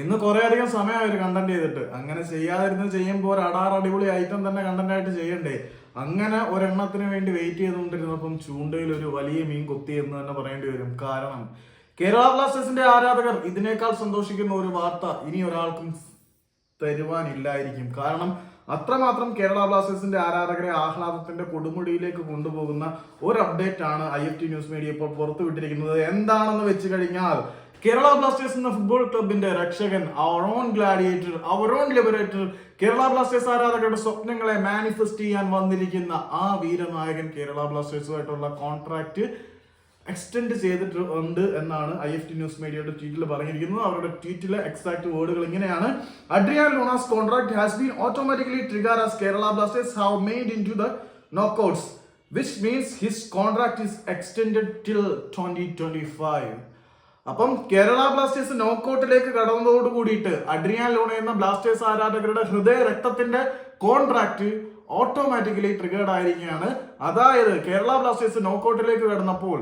ഇന്ന് കുറെ അധികം സമയം അവർ കണ്ടന്റ് ചെയ്തിട്ട്. അങ്ങനെ ചെയ്യാതിരുന്ന് ചെയ്യുമ്പോൾ ഒരു അടാർ അടിപൊളി ഐറ്റം തന്നെ കണ്ടന്റ് ആയിട്ട് ചെയ്യണ്ടേ? അങ്ങനെ ഒരെണ്ണത്തിന് വേണ്ടി വെയിറ്റ് ചെയ്തുകൊണ്ടിരുന്നപ്പം ചൂണ്ടയിൽ ഒരു വലിയ മീൻ കൊത്തി എന്ന് തന്നെ പറയേണ്ടി വരും. കാരണം കേരള ബ്ലാസ്റ്റേഴ്സിന്റെ ആരാധകർ ഇതിനേക്കാൾ സന്തോഷിക്കുന്ന ഒരു വാർത്ത ഇനി ഒരാൾക്കും തരുവാനില്ലായിരിക്കും. കാരണം അത്രമാത്രം കേരള ബ്ലാസ്റ്റേഴ്സിന്റെ ആരാധകരെ ആഹ്ലാദത്തിന്റെ കൊടുമുടിയിലേക്ക് കൊണ്ടുപോകുന്ന ഒരു അപ്ഡേറ്റ് ആണ് I F T news media ഇപ്പോൾ പുറത്തുവിട്ടിരിക്കുന്നത്. എന്താണെന്ന് വെച്ച് കഴിഞ്ഞാൽ കേരള ബ്ലാസ്റ്റേഴ്സ് എന്ന ഫുട്ബോൾ ക്ലബിന്റെ രക്ഷകൻ അവർ ഓൺ ഗ്ലാഡിയേറ്റർ അവർ ഓൺ ലിബറേറ്റർ കേരള ബ്ലാസ്റ്റേഴ്സ് ആരാധകരുടെ സ്വപ്നങ്ങളെ മാനിഫെസ്റ്റ് ചെയ്യാൻ വന്നിരിക്കുന്ന ആ വീരനായകൻ കേരള ബ്ലാസ്റ്റേഴ്സുമായിട്ടുള്ള കോൺട്രാക്ട് എക്സ്റ്റെൻഡ് ചെയ്തിട്ടുണ്ട് എന്നാണ് ഐ എഫ് ടി ന്യൂസ് മീഡിയയുടെ ട്വീറ്റിൽ പറഞ്ഞിരിക്കുന്നത്. അവരുടെ ട്വീറ്റിലെ എക്സാക്ട് വേർഡുകൾ ഇങ്ങനെയാണ്. Adrian Luna's contract has been automatically trigger as Kerala Blasters have made into the knockouts which means his contract is extend till twenty twenty five അപ്പം Kerala Blasters നോക്കൌട്ടിലേക്ക് കടന്നതോട് കൂടിയിട്ട് Adrian ലോണ എന്ന Blasters ആരാധകരുടെ ഹൃദയ രക്തത്തിന്റെ കോൺട്രാക്ട് ഓട്ടോമാറ്റിക്കലി ട്രിഗേർഡ് ആയിരിക്കുകയാണ്. അതായത് Kerala Blasters നോക്കൌട്ടിലേക്ക് കടന്നപ്പോൾ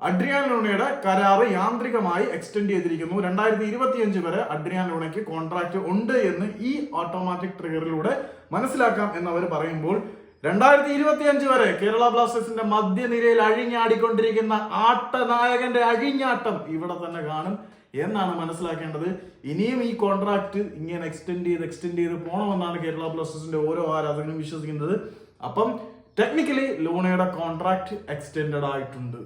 അഡ്രിയാൻ ലോണയുടെ കരാറ് യാന്ത്രികമായി എക്സ്റ്റെൻഡ് ചെയ്തിരിക്കുന്നു. രണ്ടായിരത്തി ഇരുപത്തിയഞ്ച് വരെ അഡ്രിയാൻ ലോണയ്ക്ക് കോൺട്രാക്ട് ഉണ്ട് എന്ന് ഈ ഓട്ടോമാറ്റിക് ട്രിഗറിലൂടെ മനസ്സിലാക്കാം എന്നവർ പറയുമ്പോൾ രണ്ടായിരത്തി ഇരുപത്തി അഞ്ച് വരെ കേരള ബ്ലാസ്റ്റേഴ്സിന്റെ മധ്യനിരയിൽ അഴിഞ്ഞാടിക്കൊണ്ടിരിക്കുന്ന ആട്ടനായകന്റെ അഴിഞ്ഞാട്ടം ഇവിടെ തന്നെ കാണും എന്നാണ് മനസ്സിലാക്കേണ്ടത്. ഇനിയും ഈ കോൺട്രാക്ട് ഇങ്ങനെ എക്സ്റ്റെൻഡ് ചെയ്ത് എക്സ്റ്റെൻഡ് ചെയ്ത് പോകണമെന്നാണ് കേരള ബ്ലാസ്റ്റേഴ്സിന്റെ ഓരോ ആരാധകരും വിശ്വസിക്കുന്നത്. അപ്പം ടെക്നിക്കലി ലൂണയുടെ കോൺട്രാക്ട് എക്സ്റ്റെൻഡഡ് ആയിട്ടുണ്ട്.